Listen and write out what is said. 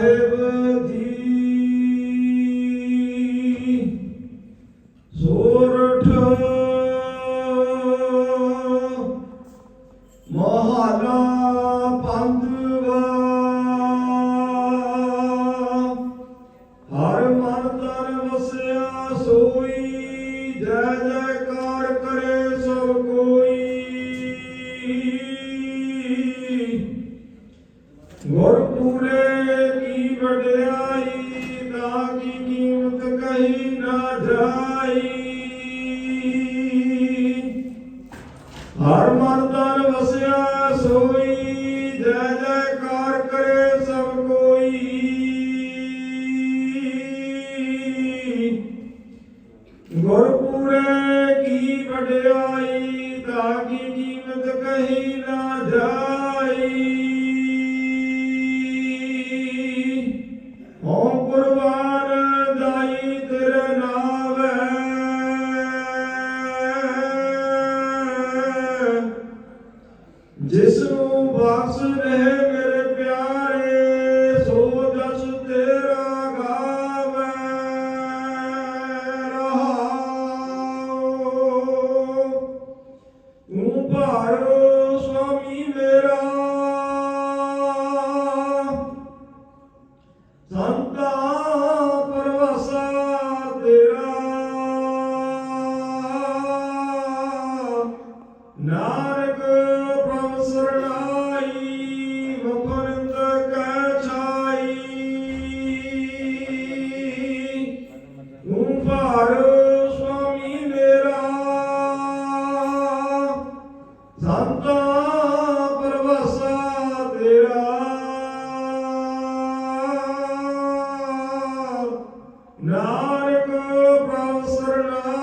ਸਾਹਿਬ ਜੀ ਸੋਰਠ ਮਹਲਾ ਪੰਜਵਾ ਹਰ ਮਨ ਤਨ ਵਸਿਆ ਸੋਈ ਜੈ ਜੈਕਾਰ ਕਰੇ ਸਭ ਕੋਈ। ਗੁਰ ਪੂਰੇ ਵਡਿਆਈ ਦਾ ਕੀ ਕੀਮਤ ਕਹੀ ਨਾ ਜਾਈ ਹਰ ਮਨ ਤਨ ਵਸਿਆ ਸੋਈ, ਜੈ ਜੈਕਾਰ ਕਰੇ ਸਭ ਕੋਈ। ਗੁਰਪੂਰੇ ਕੀ ਵਡਿਆਈ ਤਾਂ ਕੀ ਕੀਮਤ ਕਹੀ ਨਾ ਜਾਈ ਬਖਸ਼ ਰਹੇ ਮੇਰੇ ਪਿਆਰੇ, ਸੋ ਜਸ ਤੇਰਾ ਗਾਵੇ ਰਹਾਉ ਤੂੰ ਭਾਰੋ ਸੁਆਮੀ ਮੇਰਾ। ਸੰਤਾ ਪਰਵਾਸਾ ਤੇਰਾ। Nanak Not a good brother, sir, not.